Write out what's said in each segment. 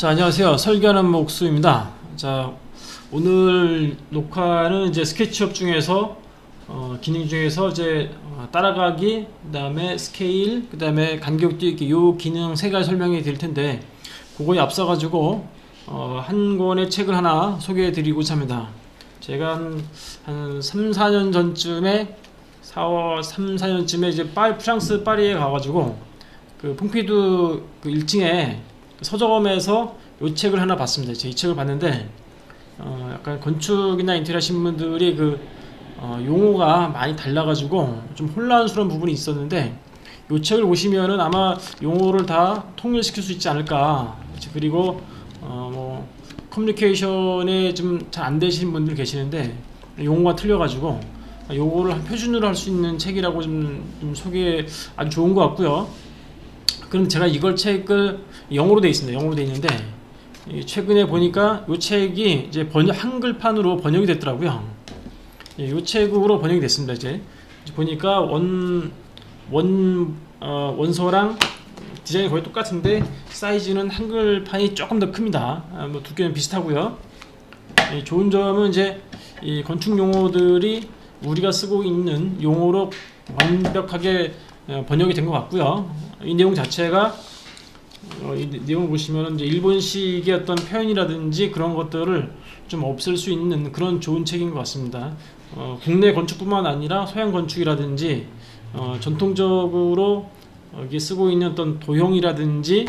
자, 안녕하세요. 설계하는 목수입니다. 자, 오늘 녹화는 이제 스케치업 중에서 어, 기능 중에서 이제 어, 따라가기, 그 다음에 스케일, 그 다음에 간격 띄기 요 기능 세 가지 설명해 드릴 텐데 그거에 앞서 가지고 어, 한 권의 책을 하나 소개해 드리고자 합니다. 제가 한, 한 3, 4년 전쯤에 4, 3, 4년쯤에 이제 파리, 프랑스 파리에 가가지고 그 퐁피두 그 1층에 서점에서 이 책을 하나 봤습니다. 제가 이 책을 봤는데 어, 약간 건축이나 인테리어 하신 분들이 그 어, 용어가 많이 달라가지고 좀 혼란스러운 부분이 있었는데 이 책을 보시면은 아마 용어를 다 통일시킬 수 있지 않을까. 그리고 어, 뭐 커뮤니케이션에 좀 잘 안 되시는 분들 계시는데 용어가 틀려가지고 요거를 한 표준으로 할 수 있는 책이라고 좀, 좀 소개 아주 좋은 것 같고요. 그럼 제가 이걸 책을 영어로 돼 있습니다. 영어로 돼 있는데 이 최근에 보니까 이 책이 이제 번역 한글판으로 번역이 됐더라고요. 예, 이 책으로 번역이 됐습니다. 이제 보니까 원 원, 어, 원서랑 디자인이 거의 똑같은데 사이즈는 한글판이 조금 더 큽니다. 아, 뭐 두께는 비슷하고요. 예, 좋은 점은 이제 이 건축 용어들이 우리가 쓰고 있는 용어로 완벽하게 어, 번역이 된 것 같고요. 이 내용 자체가 어, 이 내용을 보시면 이제 일본식의 어떤 표현이라든지 그런 것들을 좀 없앨 수 있는 그런 좋은 책인 것 같습니다. 어, 국내 건축뿐만 아니라 서양 건축이라든지 어, 전통적으로 여기 쓰고 있는 어떤 도형이라든지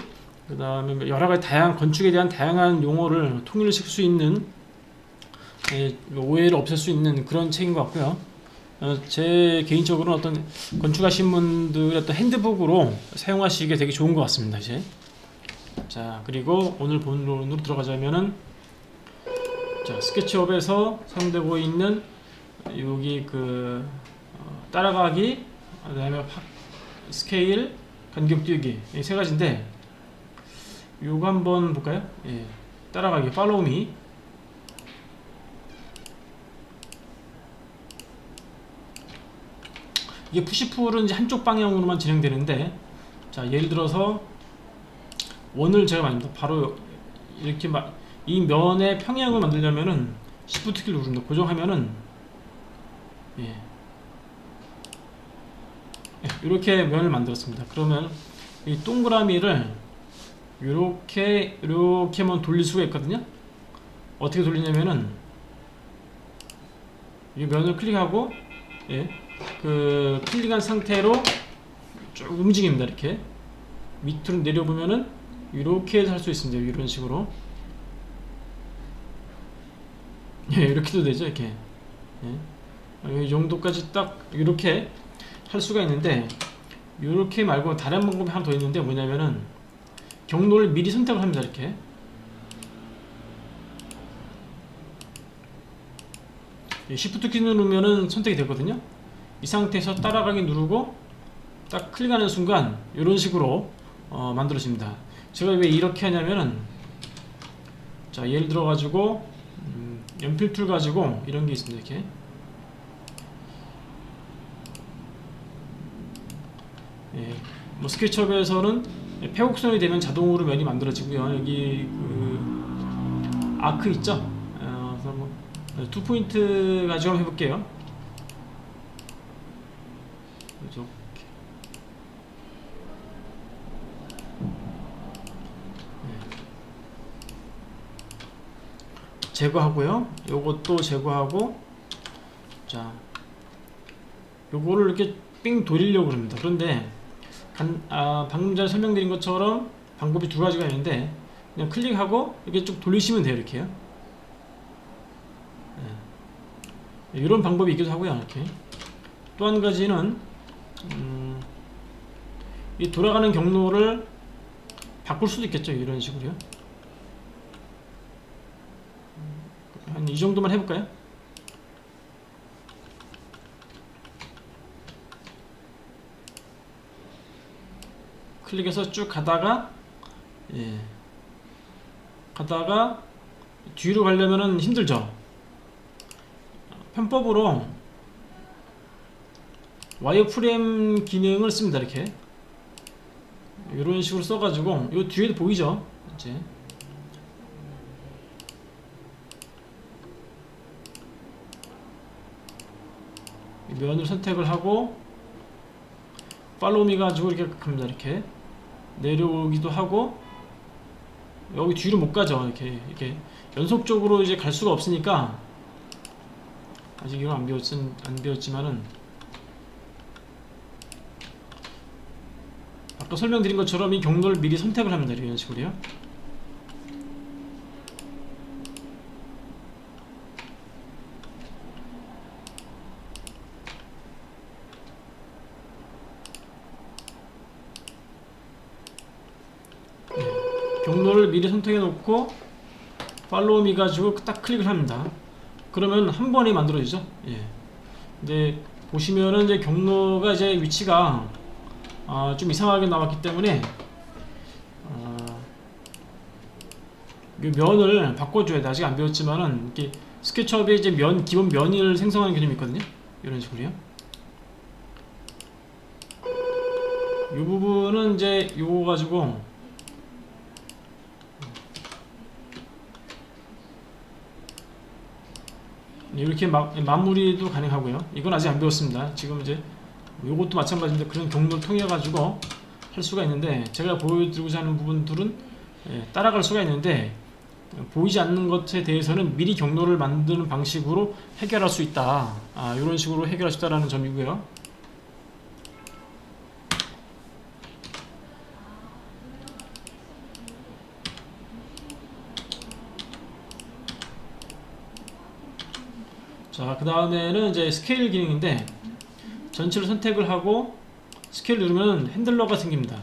그 다음에 여러 가지 다양한 건축에 대한 다양한 용어를 통일시킬 수 있는 예, 오해를 없앨 수 있는 그런 책인 것 같고요. 어, 제 개인적으로는 어떤 건축하신 분들의 어떤 핸드북으로 사용하시기에 되게 좋은 것 같습니다. 이제 자 그리고 오늘 본론으로 들어가자면은 자 스케치업에서 사용되고 있는 여기 그 어, 따라가기 그다음에 파- 스케일 간격 이세 가지인데 요거 한번 볼까요? 예 따라가기 팔로우미 이게 푸시풀은 이제 한쪽 방향으로만 진행되는데 자 예를 들어서 원을 제가 만듭니다. 바로 이렇게 막이 면의 평양을 만들려면은 Shift 키를 누릅니다. 고정하면은 예. 예, 이렇게 면을 만들었습니다. 그러면 이 동그라미를 이렇게 이렇게만 돌릴 수가 있거든요. 어떻게 돌리냐면은 이 면을 클릭하고 예, 그 클릭한 상태로 쭉 움직입니다 이렇게. 밑으로 내려보면은 이렇게 할 수 있습니다 이런 식으로. 예 이렇게도 되죠 이렇게. 예. 어, 이 정도까지 딱 이렇게 할 수가 있는데 이렇게 말고 다른 방법이 하나 더 있는데 뭐냐면은 경로를 미리 선택을 합니다 이렇게 Shift 키 누르면은 선택이 되거든요 이 상태에서 따라가기 누르고 딱 클릭하는 순간 이런 식으로 어, 만들어집니다. 제가 왜 이렇게 하냐면은 자 예를 들어 가지고 음, 연필 툴 가지고 이런 게 있습니다. 이렇게 예, 뭐 스케치업에서는 폐곡선이 되면 자동으로 면이 만들어지고요. 여기 그 아크 있죠? 어, 그래서 뭐투 포인트 가지고 한번 해볼게요. 이렇게 네. 제거하고요. 요것도 제거하고 자 요거를 이렇게 삥 돌리려고 합니다. 그런데 간, 아, 방금 전에 설명드린 것처럼 방법이 두 가지가 있는데 그냥 클릭하고 이렇게 쭉 돌리시면 돼요. 이렇게요. 네. 이런 방법이 있기도 하고요. 이렇게 또 한 가지는 음, 이 돌아가는 경로를 바꿀 수도 있겠죠 이런 식으로요 한 이 정도만 해볼까요? 클릭해서 쭉 가다가 예 가다가 뒤로 가려면은 힘들죠 편법으로 와이어프레임 기능을 씁니다 이렇게. 이런 식으로 써가지고 이 뒤에도 보이죠? 이제. 면을 선택을 하고 팔로우미 가지고 이렇게 갑니다 이렇게. 내려오기도 하고 여기 뒤로 못 가죠 이렇게. 이렇게 연속적으로 이제 갈 수가 없으니까 아직 이건 안 배웠 안 배웠지만은 아까 설명드린 것처럼 이 경로를 미리 선택을 합니다 이런 식으로요 경로를 미리 선택해 놓고 팔로우 미 가지고 딱 클릭을 합니다. 그러면 한 번에 만들어지죠. 예. 근데 보시면은 이제 경로가 이제 위치가 아, 좀 이상하게 나왔기 때문에 아, 이 면을 바꿔줘야 돼. 아직 안 배웠지만은 이렇게 스케치업에 이제 면 기본 면을 생성하는 개념이 있거든요. 이런 식으로요. 이 부분은 이제 요거 가지고 이렇게 마, 마무리도 가능하고요. 이건 아직 안 배웠습니다. 지금 이제 이것도 마찬가지인데 그런 경로를 통해 가지고 할 수가 있는데 제가 보여드리고자 하는 부분들은 예, 따라갈 수가 있는데 보이지 않는 것에 대해서는 미리 경로를 만드는 방식으로 해결할 수 있다. 아, 이런 식으로 해결할 수 있다라는 점이고요. 자, 그 다음에는 이제 스케일 기능인데 전체를 선택을 하고 스케일 누르면 핸들러가 생깁니다.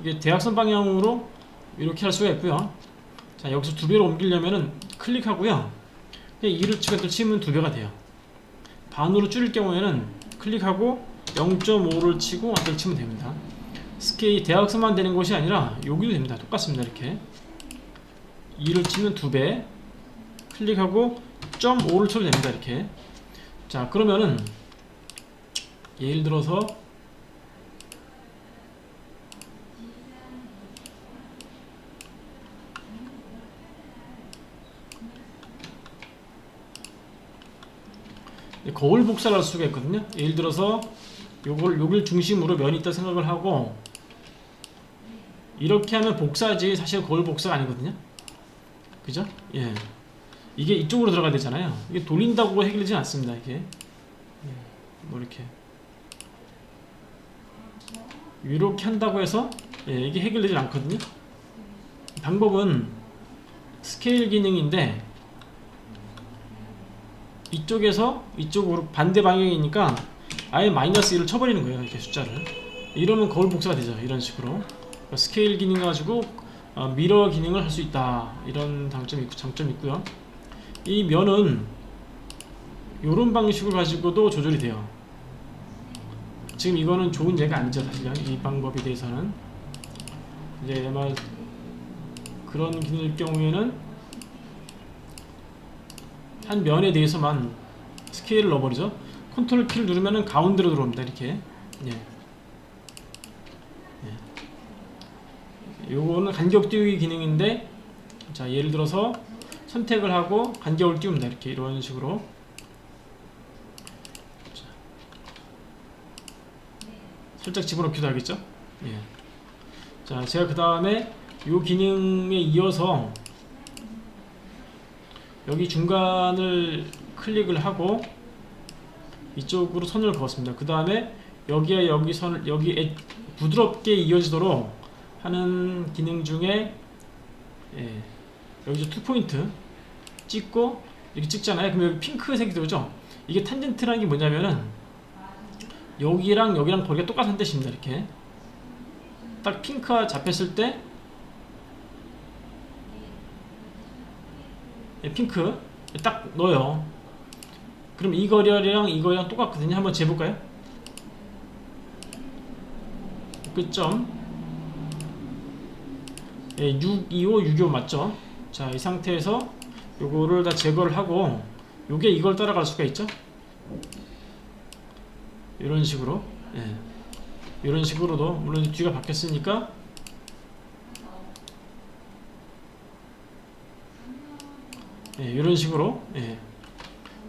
이게 대각선 방향으로 이렇게 할 수가 있고요. 자, 여기서 두 배로 옮기려면은 클릭하고요. 그냥 2를 치고 치면 두 배가 돼요. 반으로 줄일 경우에는 클릭하고 0.5를 치고 완전 치면 됩니다. 스케일 대각선만 되는 것이 아니라 여기도 됩니다. 똑같습니다. 이렇게 2를 치면 두 배, 클릭하고 0.5를 쳐도 됩니다 이렇게 자 그러면은 예를 들어서 거울 복사를 할 수가 있거든요 예를 들어서 요걸 요걸 중심으로 면이 있다 생각을 하고 이렇게 하면 복사지 사실 거울 복사가 아니거든요 그죠? 예. 이게 이쪽으로 들어가야 되잖아요. 이게 돌린다고 해결되지 않습니다. 이게 예, 뭐 이렇게 이렇게 한다고 해서 예, 이게 해결되지 않거든요. 방법은 스케일 기능인데 이쪽에서 이쪽으로 반대 방향이니까 아예 마이너스 1을 쳐버리는 거예요. 이렇게 숫자를 이러면 거울 복사가 되죠. 이런 식으로 그러니까 스케일 기능 가지고 어, 미러 기능을 할 수 있다. 이런 장점이 있고 장점이 있고요. 이 면은 이런 방식으로 가지고도 조절이 돼요. 지금 이거는 좋은 예가 아니죠 사실은 이 방법에 대해서는 이제 아마 그런 기능일 경우에는 한 면에 대해서만 스케일을 넣어버리죠. 컨트롤 키를 누르면은 가운데로 들어옵니다. 이렇게. 예. 예. 요거는 간격 띄우기 기능인데 자 예를 들어서 선택을 하고 간격을 띄웁니다. 이렇게 이런 식으로 자. 살짝 집어넣기도 하겠죠? 예. 자, 제가 그 다음에 이 기능에 이어서 여기 중간을 클릭을 하고 이쪽으로 선을 그었습니다. 그 다음에 여기에 여기 선을 여기 부드럽게 이어지도록 하는 기능 중에 예, 여기서 투 포인트 찍고 이렇게 찍잖아요. 그럼 여기 핑크색이 들어오죠? 이게 탄젠트라는 게 뭐냐면은 여기랑 여기랑 거리가 똑같은 뜻입니다. 이렇게 딱 핑크가 잡혔을 때 예, 핑크 딱 넣어요. 그럼 이 거리랑 이 거리랑 똑같거든요. 한번 재볼까요? 끝점 예, 6, 2, 5, 6, 5 맞죠? 자, 이 상태에서 요거를 다 제거를 하고 요게 이걸 따라갈 수가 있죠 이런 식으로 예. 이런 식으로도 물론 뒤가 바뀌었으니까 예, 이런 식으로 예.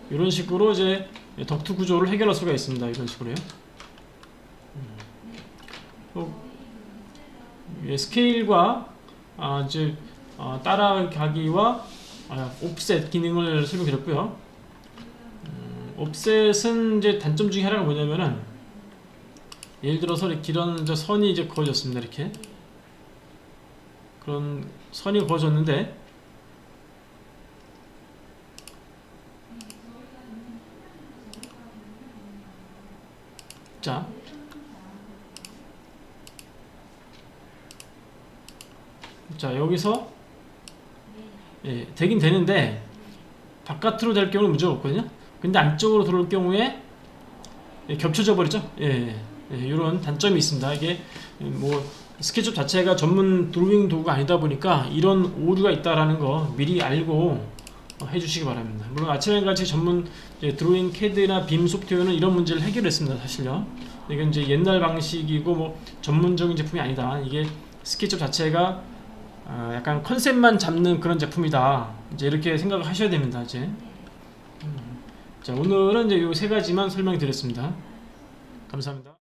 이런 식으로 이제 덕트 구조를 해결할 수가 있습니다. 이런 식으로요. 음. 또, 예, 스케일과 아, 이제 어, 따라가기와 아, 옵셋 기능을 설명드렸고요. 음, 옵셋은 이제 단점 중에 하나가 뭐냐면은 예를 들어서 이런 선이 이제 그어졌습니다. 이렇게 그런 선이 그어졌는데 자 자 여기서 예, 되긴 되는데 바깥으로 될 경우는 문제가 없거든요. 근데 안쪽으로 들어올 경우에 예, 겹쳐져 버리죠. 예, 예, 이런 단점이 있습니다. 이게 뭐 스케치업 자체가 전문 드로잉 도구가 아니다 보니까 이런 오류가 있다라는 거 미리 알고 어, 해주시기 바랍니다. 물론 아침에 같이 전문 드로잉 캐드나 빔 소프트웨어는 이런 문제를 해결했습니다. 사실요. 이건 이제 옛날 방식이고 뭐 전문적인 제품이 아니다. 이게 스케치업 자체가 아, 약간 컨셉만 잡는 그런 제품이다. 이제 이렇게 생각을 하셔야 됩니다. 이제. 음. 자, 오늘은 이제 이세 가지만 설명드렸습니다. 감사합니다.